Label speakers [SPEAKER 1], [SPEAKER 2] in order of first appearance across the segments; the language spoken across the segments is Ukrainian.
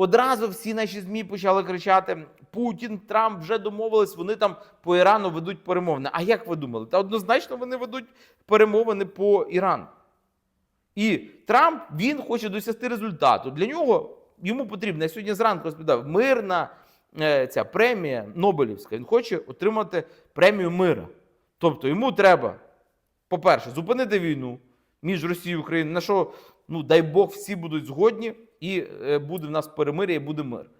[SPEAKER 1] Одразу всі наші ЗМІ почали кричати: Путін, Трамп вже домовились, вони там по Ірану ведуть перемовини. А як ви думали? Та однозначно вони ведуть перемовини по Ірану. І Трамп він хоче досягти результату. Для нього йому потрібно, я сьогодні зранку розповідав, мирна е, ця премія Нобелівська. Він хоче отримати премію мира. Тобто йому треба, по-перше, зупинити війну між Росією і Україною, на що, ну дай Бог, всі будуть згодні, і е, буде в нас перемир'я, і буде мир.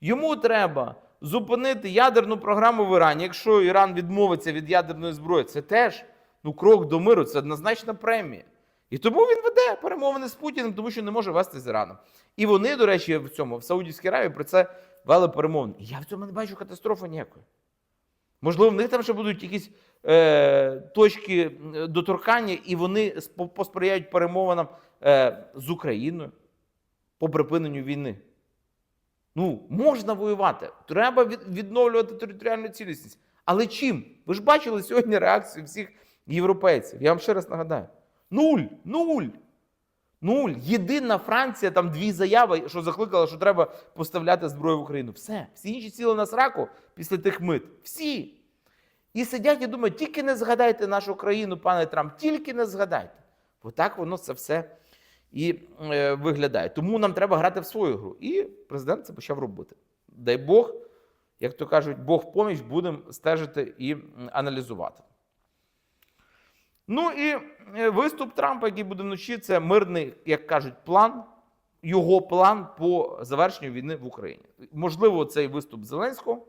[SPEAKER 1] Йому треба зупинити ядерну програму в Ірані. Якщо Іран відмовиться від ядерної зброї, це теж ну, крок до миру, це однозначна премія. І тому він веде перемовини з Путіним, тому що не може вести з Іраном. І вони, до речі, в цьому в Саудівській Аравії про це вели перемовини. Я в цьому не бачу катастрофи ніякої. Можливо, в них там ще будуть якісь е, точки е, доторкання, і вони посприяють перемовинам е, з Україною по припиненню війни. Ну, можна воювати. Треба відновлювати територіальну цілісність. Але чим? Ви ж бачили сьогодні реакцію всіх європейців. Я вам ще раз нагадаю: нуль, нуль. Нуль. Єдина Франція, там дві заяви, що закликала, що треба поставляти зброю в Україну. Все. Всі інші сіли на сраку після тих мит. Всі. І сидять і думають, тільки не згадайте нашу країну, пане Трамп, тільки не згадайте. Бо так воно це все і е, виглядає. Тому нам треба грати в свою гру. І президент це почав робити. Дай Бог, як то кажуть, Бог поміч, будемо стежити і аналізувати. Ну і е, виступ Трампа, який буде вночі, це мирний, як кажуть, план, його план по завершенню війни в Україні. Можливо, цей виступ Зеленського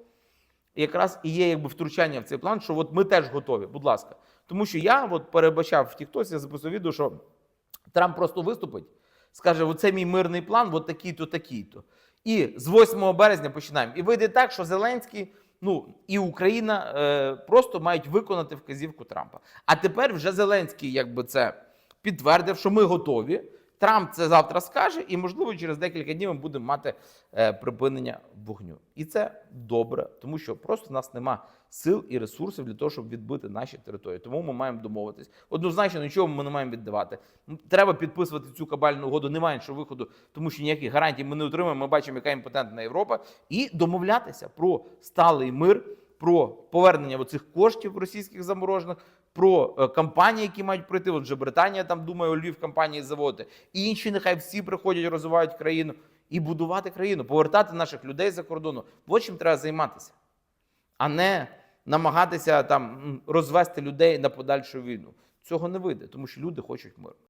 [SPEAKER 1] якраз і є якби втручання в цей план, що от ми теж готові, будь ласка. Тому що я от перебачав в Тіктосі, я записав відео, що Трамп просто виступить, скаже: оце мій мирний план, от такий-то, такий-то. І з 8 березня починаємо. І вийде так, що Зеленський, ну і Україна е, просто мають виконати вказівку Трампа. А тепер вже Зеленський, якби це підтвердив, що ми готові. Трамп це завтра скаже, і можливо через декілька днів ми будемо мати е, припинення вогню. І це добре, тому що просто в нас нема сил і ресурсів для того, щоб відбити наші території. Тому ми маємо домовитись. Однозначно, нічого ми не маємо віддавати. Треба підписувати цю кабальну угоду. Немає іншого виходу, тому що ніяких гарантій ми не отримаємо. Ми бачимо, яка імпотентна Європа, і домовлятися про сталий мир, про повернення оцих коштів російських заморожених. Про е, компанії, які мають прийти, от вже Британія там думає у Львів компанії заводити. І інші нехай всі приходять, розвивають країну і будувати країну, повертати наших людей за кордону. От чим треба займатися, а не намагатися там розвести людей на подальшу війну. Цього не вийде, тому що люди хочуть миру.